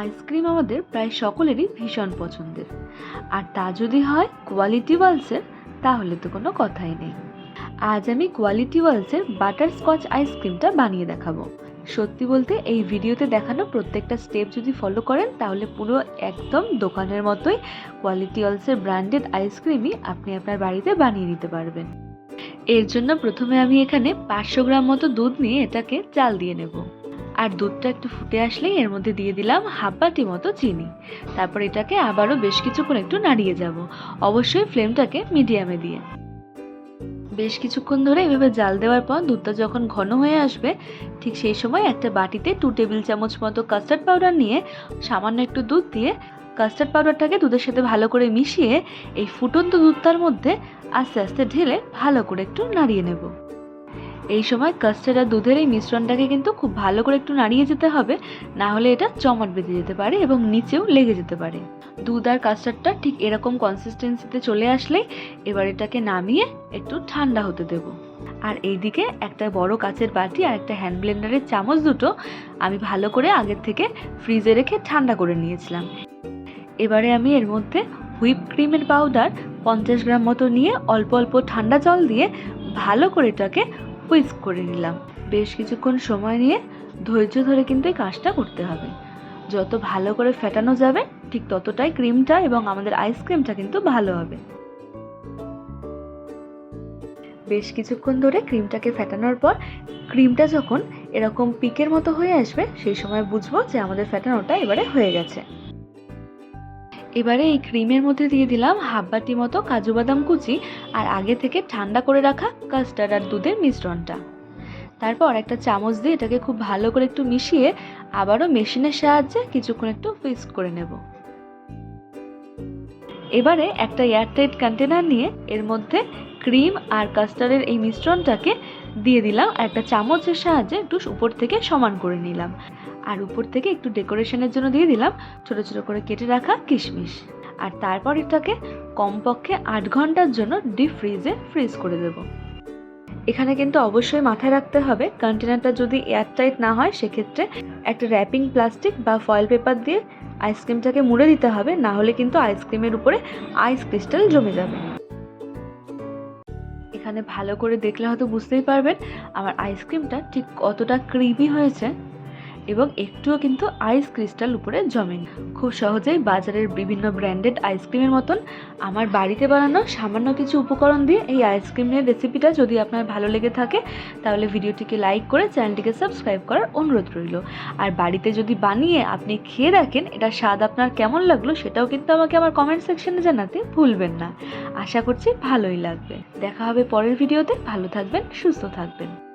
Ice cream আমাদের প্রায় সকলেরই ভীষণ পছন্দের। আর তা যদি হয় কোয়ালিটি ওয়ালসের তাহলে তো কোনো কথাই নেই। আজ আমি কোয়ালিটি ওয়ালসের বাটার স্কচ আইসক্রিমটা বানিয়ে দেখাবো। সত্যি বলতে এই ভিডিওতে দেখানো প্রত্যেকটা স্টেপ যদি ফলো করেন, তাহলে পুরো একদম দোকানের মতোই কোয়ালিটি ওয়ালসের ব্র্যান্ডেড আইসক্রিমই আপনি আপনার বাড়িতে বানিয়ে নিতে পারবেন। এর জন্য প্রথমে আমি এখানে পাঁচশো গ্রাম মতো দুধ নিয়ে এটাকে চাল দিয়ে নেব। আর দুধটা একটু ফুটে আসলেই এর মধ্যে দিয়ে দিলাম হাফ বাটি মতো চিনি। তারপর এটাকে আবারও বেশ কিছুক্ষণ একটু নাড়িয়ে যাব। অবশ্যই ফ্লেমটাকে মিডিয়ামে দিয়ে। বেশ কিছুক্ষণ ধরে এভাবে জাল দেওয়ার পর দুধটা যখন ঘন হয়ে আসবে, ঠিক সেই সময় একটা বাটিতে টু টেবিল চামচ মতো কাস্টার্ড পাউডার নিয়ে সামান্য একটু দুধ দিয়ে কাস্টার্ড পাউডারটাকে দুধের সাথে ভালো করে মিশিয়ে এই ফুটন্ত দুধটার মধ্যে আস্তে আস্তে ঢেলে ভালো করে একটু নাড়িয়ে নেব। এই সময় কাস্টার্ড আর দুধের এই মিশ্রণটাকে কিন্তু খুব ভালো করে একটু নাড়িয়ে যেতে হবে। না হলে এটা চমট বেঁধে যেতে পারে এবং নিচেও লেগে যেতে পারে। দুধ আর কাস্টার্ডটা ঠিক এরকম কনসিস্টেন্সিতে চলে আসলেই এবার এটাকে নামিয়ে একটু ঠান্ডা হতে দেব। আর এইদিকে একটা বড় কাচের বাটি আর একটা হ্যান্ড ব্লেন্ডারের চামচ দুটো আমি ভালো করে আগের থেকে ফ্রিজে রেখে ঠান্ডা করে নিয়েছিলাম। এবারে আমি এর মধ্যে হুইপ ক্রিমের পাউডার পঞ্চাশ গ্রাম মতো নিয়ে অল্প অল্প ঠান্ডা জল দিয়ে ভালো করে এটাকে হুইস্ক করে নিলাম। বেশ কিছুক্ষণ সময় নিয়ে ধৈর্য ধরে কিন্তু এই কাজটা করতে হবে। যত ভালো করে ফেটানো যাবে, ঠিক ততটাই ক্রিমটা এবং আমাদের আইসক্রিমটা কিন্তু ভালো হবে। বেশ কিছুক্ষণ ধরে ক্রিমটাকে ফেটানোর পর, ক্রিমটা যখন এরকম পিকের মতো হয়ে আসবে, সেই সময় বুঝব যে আমাদের ফেটানোটা এবারে হয়ে গেছে। এবারে এই ক্রিমের মধ্যে দিয়ে দিলাম হাফ বাটি মতো কাজু বাদাম কুচি আর আগে থেকে ঠান্ডা করে রাখা কাস্টার্ড আর দুধের মিশ্রণটা। তারপর একটা চামচ দিয়ে এটাকে খুব ভালো করে একটু মিশিয়ে আবারও মেশিনের সাহায্যে কিছুক্ষণ একটু ফিক্স করে নেব। এবারে একটা এয়ারটাইট কন্টেনার নিয়ে এর মধ্যে ক্রিম আর কাস্টার্ডের এই মিশ্রণটাকে দিয়ে দিলাম আর একটা চামচের সাহায্যে একটু উপর থেকে সমান করে নিলাম। আর উপর থেকে একটু ডেকোরেশনের জন্য দিয়ে দিলাম ছোট ছোট করে কেটে রাখা কিশমিশ। আর তারপর এটাকে কমপক্ষে আট ঘণ্টার জন্য ডিপ ফ্রিজে ফ্রিজ করে দেব। এখানে কিন্তু অবশ্যই মাথায় রাখতে হবে, কন্টেনারটা যদি এয়ারটাইট না হয় সেক্ষেত্রে একটা র্যাপিং প্লাস্টিক বা ফয়েল পেপার দিয়ে আইসক্রিমটাকে মুড়ে দিতে হবে, না হলে কিন্তু আইসক্রিমের উপরে আইস ক্রিস্টাল জমে যাবে। এখানে ভালো করে দেখলে হয়তো বুঝতেই পারবেন আমার আইসক্রিমটা ঠিক কতটা ক্রিমি হয়েছে। এবং একটুও কিন্তু আইস ক্রিস্টাল উপরে জমেনি। খুব সহজেই বাজারের বিভিন্ন ব্র্যান্ডেড আইসক্রিমের মতন আমার বাড়িতে বানানো সামান্য কিছু উপকরণ দিয়ে এই আইসক্রিমের রেসিপিটা যদি আপনার ভালো লেগে থাকে, তাহলে ভিডিওটিকে লাইক করে চ্যানেলটিকে সাবস্ক্রাইব করার অনুরোধ রইল। আর বাড়িতে যদি বানিয়ে আপনি খেয়ে দেখেন এটা স্বাদ আপনার কেমন লাগল সেটাও কিন্তু আমাকে আমার কমেন্ট সেকশনে জানাতে ভুলবেন না। আশা করছি ভালোই লাগবে। দেখা হবে পরের ভিডিওতে ভালো থাকবেন, সুস্থ থাকবেন।